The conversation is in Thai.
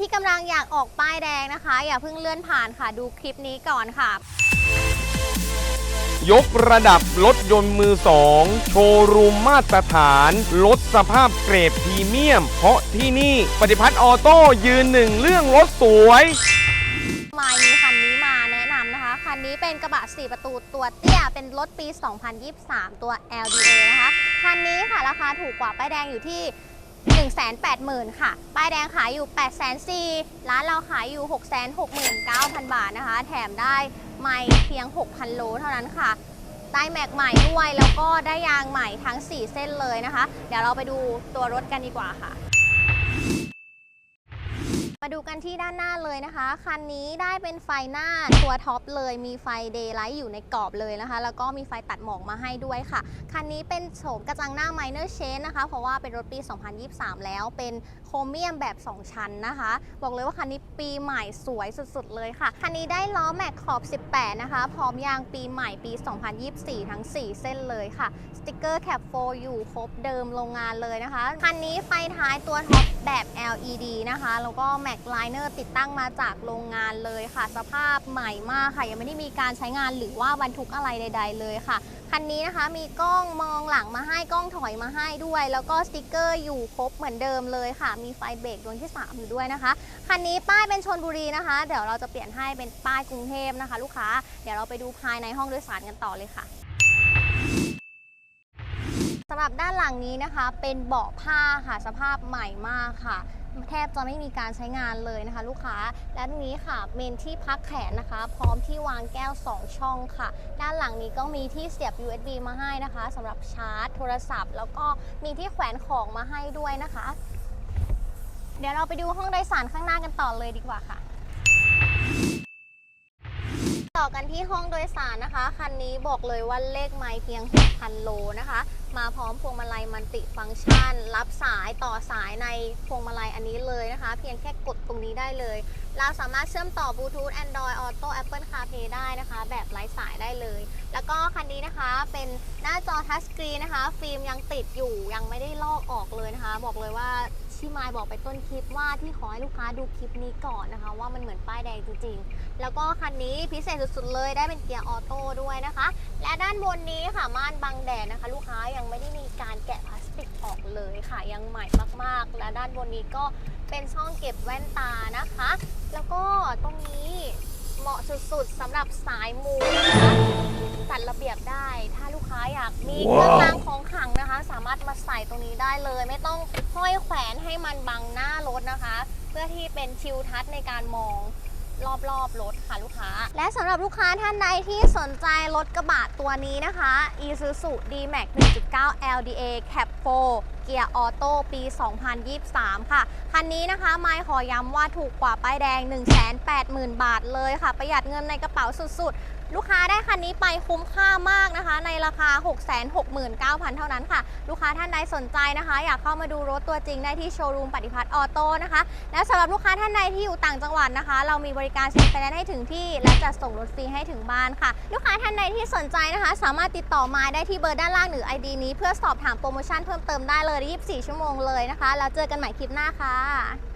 ที่กำลังอยากออกป้ายแดงนะคะ อย่าเพิ่งเลื่อนผ่านค่ะ ดูคลิปนี้ก่อนค่ะ ยกระดับรถยนต์มือสองโชว์รูมมาตรฐานลดสภาพเกรดพรีเมียม เพราะที่นี่ปฏิพัฒน์ออโต้ยืนหนึ่งเรื่องรถสวย มายมีคันนี้มาแนะนำนะคะ คันนี้เป็นกระบะ 4 ประตูตัวเตี้ย เป็นรถปี 2023 ตัว LDA นะคะ คันนี้ค่ะราคาถูกกว่าป้ายแดงอยู่ที่ 180,000 ค่ะ ป้ายแดงขายอยู่804,000ร้านเราขายอยู่ 669,000 บาทนะคะ แถมได้ไม่เพียง 6,000 โลเท่านั้นค่ะ ได้แม็กใหม่ด้วย แล้วก็ได้ยางใหม่ทั้ง 4 เส้นเลยนะคะ เดี๋ยวเราไปดูตัวรถกันดีกว่าค่ะ มาดูกันที่ด้านหน้าเลยนะคะ คันนี้ได้เป็นไฟหน้าตัวท็อปเลย มีไฟเดย์ไลท์อยู่ในกรอบเลยนะคะ แล้วก็มีไฟตัดหมอกมาให้ด้วยค่ะ คันนี้เป็นโฉมกระจังหน้า Minor Change นะคะ เพราะว่าเป็นรถปี 2023 แล้ว เป็นโครเมียมแบบ 2 ชั้นนะคะ บอกเลยว่าคันนี้ปีใหม่สวยสุดๆเลยค่ะ คันนี้ได้ล้อแม็กขอบ 18 นะคะ พร้อมยางปีใหม่ปี 2024 ทั้ง 4 เส้นเลยค่ะ สติกเกอร์แคปโฟอยู่ครบเดิมโรงงานเลยนะคะ คันนี้ไฟท้ายตัวท็อปแบบ LED นะคะ แล้วก็แม็กไลเนอร์ติดตั้งมาจากโรงงานเลยค่ะ สภาพใหม่มากค่ะ ยังไม่ได้มีการใช้งานหรือว่าบรรทุกอะไรใด ๆ เลยค่ะ คันนี้นะคะมีกล้องมองหลังมาให้กล้องถอยมาให้ด้วย แล้วก็สติกเกอร์อยู่ครบเหมือนเดิมเลยค่ะ มีไฟเบรกดวงที่ 3 อยู่ด้วยนะคะ คันนี้ป้ายเป็นชนบุรีนะคะ เดี๋ยวเราจะเปลี่ยนให้เป็นป้ายกรุงเทพนะคะ ลูกค้า เดี๋ยวเราไปดูภายในห้องโดยสารกันต่อเลยค่ะสำหรับด้านหลังนี้นะคะ เป็นเบาะผ้าค่ะ สภาพใหม่มากค่ะ แทบจะไม่มีการใช้งานเลยนะคะ ลูกค้า และตรงนี้ค่ะเมนที่พักแขนนะคะ พร้อมที่วางแก้ว 2 ช่องค่ะ ด้านหลังนี้ก็มีที่เสียบ USB มาให้นะคะสำหรับชาร์จโทรศัพท์ แล้วก็มีที่แขวนของมาให้ด้วยนะคะ เดี๋ยวเราไปดูห้องโดยสารข้างหน้ากันต่อเลยดีกว่าค่ะต่อกันที่ห้องโดยสารนะคะ คันนี้บอกเลยว่าเลขไมล์เพียง6,000โลนะคะ มาพร้อมพวงมาลัยมันติฟังก์ชัน รับสายต่อสายในพวงมาลัยอันนี้เลยนะคะ เพียงแค่กดตรงนี้ได้เลย เราสามารถเชื่อมต่อบลูทูธ Android Auto Apple CarPlay ได้นะคะ แบบไร้สายได้เลย แล้วก็คันนี้นะคะเป็นหน้าจอทัชสกรีนนะคะ ฟิล์มยังติดอยู่ยังไม่ได้ลอกออกเลยนะคะ บอกเลยว่า ที่มายบอกไปต้นคลิปว่าที่ขอให้ลูกค้าดูคลิปนี้ก่อนนะคะ ว่ามันเหมือนป้ายแดงจริงๆ แล้วก็คันนี้พิเศษสุดๆเลยได้เป็นเกียร์ออโต้ด้วยนะคะ และด้านบนนี้ค่ะม่านบังแดดนะคะ ลูกค้ายังไม่ได้มีการแกะพลาสติกออกเลยค่ะยังใหม่มากๆ และด้านบนนี้ก็เป็นช่องเก็บแว่นตานะคะ แล้วก็ตรงนี้เหมาะสุดๆสำหรับสายมูนะคะจัดระเบียบได้ ถ้าลูกค้าอยากมีเครื่องรางของขลังนะคะ สามารถ ตรงนี้ได้เลย ไม่ต้องห้อยแขวนให้มันบังหน้ารถนะคะ เพื่อที่เป็นชิลทัศน์ในการมองรอบๆรถค่ะลูกค้า และสำหรับลูกค้าท่านใดที่สนใจรถกระบะตัวนี้นะคะ Isuzu D-Max 1.9 LDA Cap 4เกียร์ออโต้ปี 2023 ค่ะ คันนี้นะคะไมค์ขอย้ำว่าถูกกว่าป้ายแดง 180,000 บาทเลยค่ะ ประหยัดเงินในกระเป๋าสุดๆ ลูกค้าได้คันนี้ไปคุ้มค่ามากนะคะ ในราคา 669,000 เท่านั้นค่ะ ลูกค้าท่านใดสนใจนะคะ อยากเข้ามาดูรถตัวจริงได้ที่โชว์รูมปฏิพัฒน์ออโต้นะคะ และสำหรับลูกค้าท่านใดที่อยู่ต่างจังหวัดนะคะ เรามีบริการเซ็นไฟแนนซ์ให้ถึงที่ และจัดส่งรถฟรีให้ถึงบ้านค่ะ ลูกค้าท่านใดที่สนใจนะคะ สามารถติดต่อมาได้ที่เบอร์ด้านล่างหรือ ID นี้เพื่อสอบถามโปรโมชั่นเพิ่มเติมได้เลย 24 ชั่วโมงเลยนะคะ แล้วเจอกันใหม่คลิปหน้าค่ะ